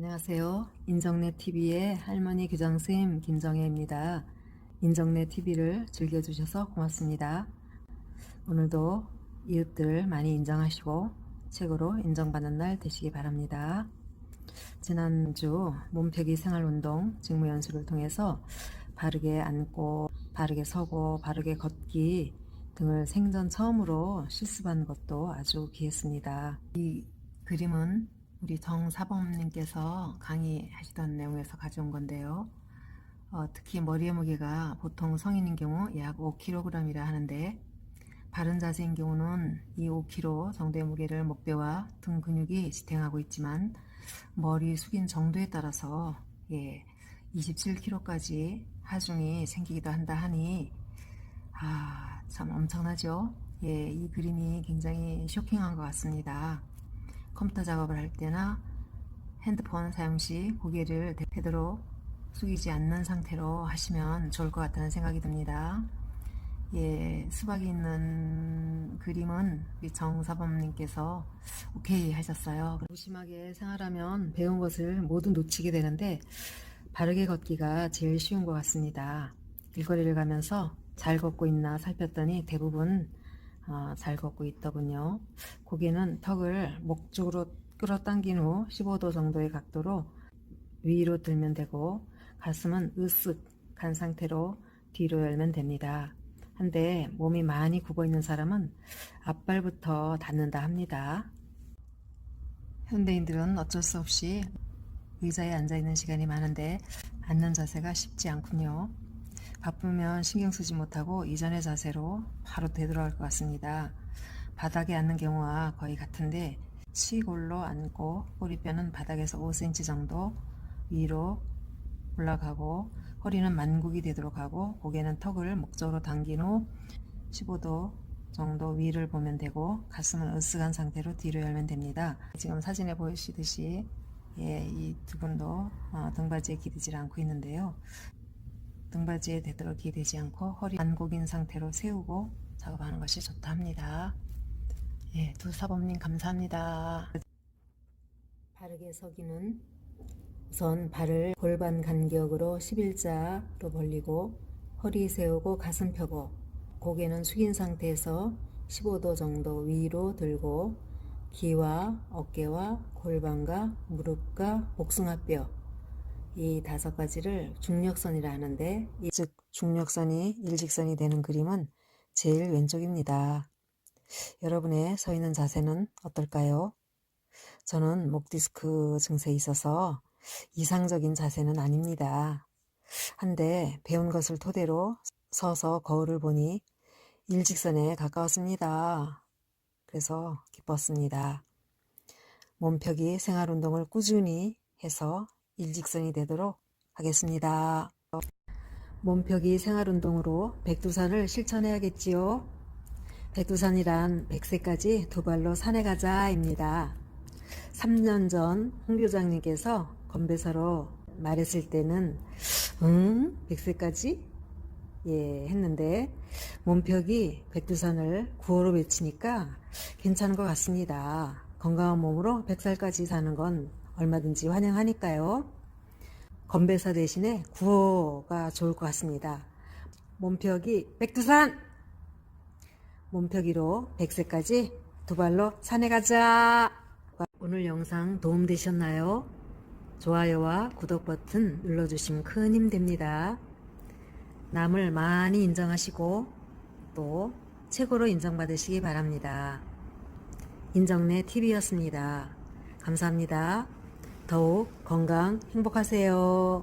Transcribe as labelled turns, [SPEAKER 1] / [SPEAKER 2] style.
[SPEAKER 1] 안녕하세요. 인정네 TV의 할머니 교장쌤 김정혜입니다. 인정네 TV를 즐겨주셔서 고맙습니다. 오늘도 이웃들 많이 인정하시고 최고로 인정받는 날 되시기 바랍니다. 지난주 몸펴기 생활운동 직무연수를 통해서 바르게 앉고 바르게 서고 바르게 걷기 등을 생전 처음으로 실습한 것도 아주 귀했습니다. 이 그림은 우리 정사범님께서 강의하시던 내용에서 가져온 건데요. 어, 특히 머리의 무게가 보통 성인인 경우 약 5kg이라 하는데 바른 자세인 경우는 이 5kg 정도의 무게를 목대와 등 근육이 지탱하고 있지만 머리 숙인 정도에 따라서 예, 27kg까지 하중이 생기기도 한다 하니 아, 참 엄청나죠? 예, 이 그림이 굉장히 쇼킹한 것 같습니다. 컴퓨터 작업을 할 때나 핸드폰 사용 시 고개를 되도록 숙이지 않는 상태로 하시면 좋을 것 같다는 생각이 듭니다. 예, 수박이 있는 그림은 정사범님께서 오케이 하셨어요. 무심하게 생활하면 배운 것을 모두 놓치게 되는데 바르게 걷기가 제일 쉬운 것 같습니다. 길거리를 가면서 잘 걷고 있나 살폈더니 대부분 어, 잘 걷고 있더군요. 고개는 턱을 목 쪽으로 끌어당긴 후 15도 정도의 각도로 위로 들면 되고 가슴은 으쓱한 상태로 뒤로 열면 됩니다. 한데 몸이 많이 굽어 있는 사람은 앞발부터 닿는다 합니다. 현대인들은 어쩔 수 없이 의자에 앉아 있는 시간이 많은데 앉는 자세가 쉽지 않군요. 바쁘면 신경 쓰지 못하고 이전의 자세로 바로 되돌아갈 것 같습니다. 바닥에 앉는 경우와 거의 같은데 치골로 앉고 꼬리뼈는 바닥에서 5cm 정도 위로 올라가고 허리는 만국이 되도록 하고 고개는 턱을 목적으로 당긴 후 15도 정도 위를 보면 되고 가슴은 으쓱한 상태로 뒤로 열면 됩니다. 지금 사진에 보이시듯이 예, 이 두 분도 어, 등받이에 기대지 않고 있는데요. 등받이에 되도록 기대지 않고 허리 만곡인 상태로 세우고 작업하는 것이 좋다 합니다. 예, 두 사범님 감사합니다. 바르게 서기는 우선 발을 골반 간격으로 11자로 벌리고 허리 세우고 가슴 펴고 고개는 숙인 상태에서 15도 정도 위로 들고 귀와 어깨와 골반과 무릎과 복숭아뼈 이 다섯 가지를 중력선이라 하는데 이- 즉 중력선이 일직선이 되는 그림은 제일 왼쪽입니다. 여러분의 서 있는 자세는 어떨까요? 저는 목 디스크 증세에 있어서 이상적인 자세는 아닙니다. 한데 배운 것을 토대로 서서 거울을 보니 일직선에 가까웠습니다. 그래서 기뻤습니다. 몸펴기 생활운동을 꾸준히 해서 일직선이 되도록 하겠습니다. 몸펴기 생활운동으로 백두산을 실천해야겠지요. 백두산이란 백세까지 두 발로 산에 가자입니다. 3년 전 홍교장님께서 건배사로 말했을 때는 응? 백세까지? 예, 했는데 몸벽이 백두산을 구호로 외치니까 괜찮은 것 같습니다. 건강한 몸으로 100살까지 사는 건 얼마든지 환영하니까요. 건배사 대신에 구호가 좋을 것 같습니다. 몸벽이 백두산! 몸펴기로 100세까지 두 발로 산에 가자! 오늘 영상 도움되셨나요? 좋아요와 구독 버튼 눌러주시면 큰 힘 됩니다. 남을 많이 인정하시고 또 최고로 인정받으시기 바랍니다. 인정내 TV였습니다. 감사합니다. 더욱 건강 행복하세요.